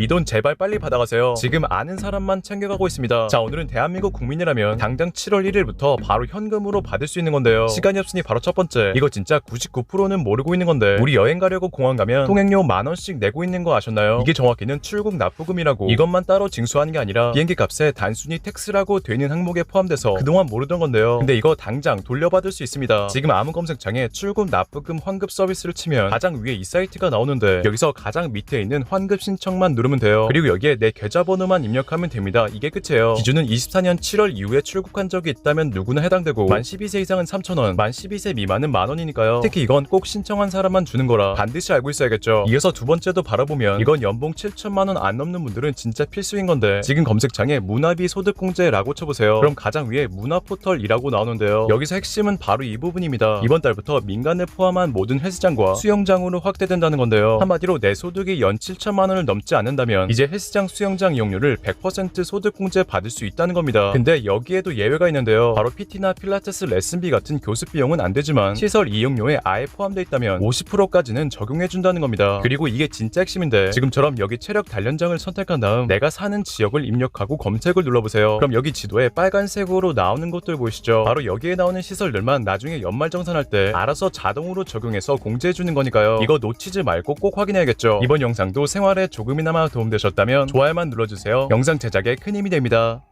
이 돈 제발 빨리 받아가세요. 지금 아는 사람만 챙겨가고 있습니다. 자 오늘은 대한민국 국민이라면 당장 7월 1일부터 바로 현금으로 받을 수 있는 건데요. 시간이 없으니 바로 첫 번째. 이거 진짜 99%는 모르고 있는 건데 우리 여행 가려고 공항 가면 통행료 만 원씩 내고 있는 거 아셨나요? 이게 정확히는 출국 납부금이라고 이것만 따로 징수하는 게 아니라 비행기 값에 단순히 텍스라고 되는 항목에 포함돼서 그동안 모르던 건데요. 근데 이거 당장 돌려받을 수 있습니다. 지금 아무 검색창에 출국 납부금 환급 서비스를 치면 가장 위에 이 사이트가 나오는데 여기서 가장 밑에 있는 환급 신청만 누르면 돼요. 그리고 여기에 내 계좌번호만 입력하면 됩니다. 이게 끝이에요. 기준은 24년 7월 이후에 출국한 적이 있다면 누구나 해당되고 만 12세 이상은 3,000원, 만 12세 미만은 만 원이니까요. 특히 이건 꼭 신청한 사람만 주는 거라 반드시 알고 있어야겠죠. 이어서 두 번째도 바라보면 이건 연봉 7천만 원 안 넘는 분들은 진짜 필수인 건데 지금 검색창에 문화비 소득공제라고 쳐보세요. 그럼 가장 위에 문화포털이라고 나오는데요. 여기서 핵심은 바로 이 부분입니다. 이번 달부터 민간을 포함한 모든 헬스장과 수영장으로 확대된다는 건데요. 한마디로 내 소득이 연 7천만 원을 넘지 않는다 면 이제 헬스장 수영장 이용료를 100% 소득공제 받을 수 있다는 겁니다. 근데 여기에도 예외가 있는데요. 바로 PT나 필라테스 레슨비 같은 교습 비용은 안 되지만 시설 이용료에 아예 포함돼 있다면 50%까지는 적용해준다는 겁니다. 그리고 이게 진짜 핵심인데 지금처럼 여기 체력 단련장을 선택한 다음 내가 사는 지역을 입력하고 검색을 눌러보세요. 그럼 여기 지도에 빨간색으로 나오는 것들 보이시죠? 바로 여기에 나오는 시설들만 나중에 연말정산할 때 알아서 자동으로 적용해서 공제해주는 거니까요. 이거 놓치지 말고 꼭 확인해야겠죠. 이번 영상도 생활에 조금이나마 도움되셨다면 좋아요만 눌러주세요. 영상 제작에 큰 힘이 됩니다.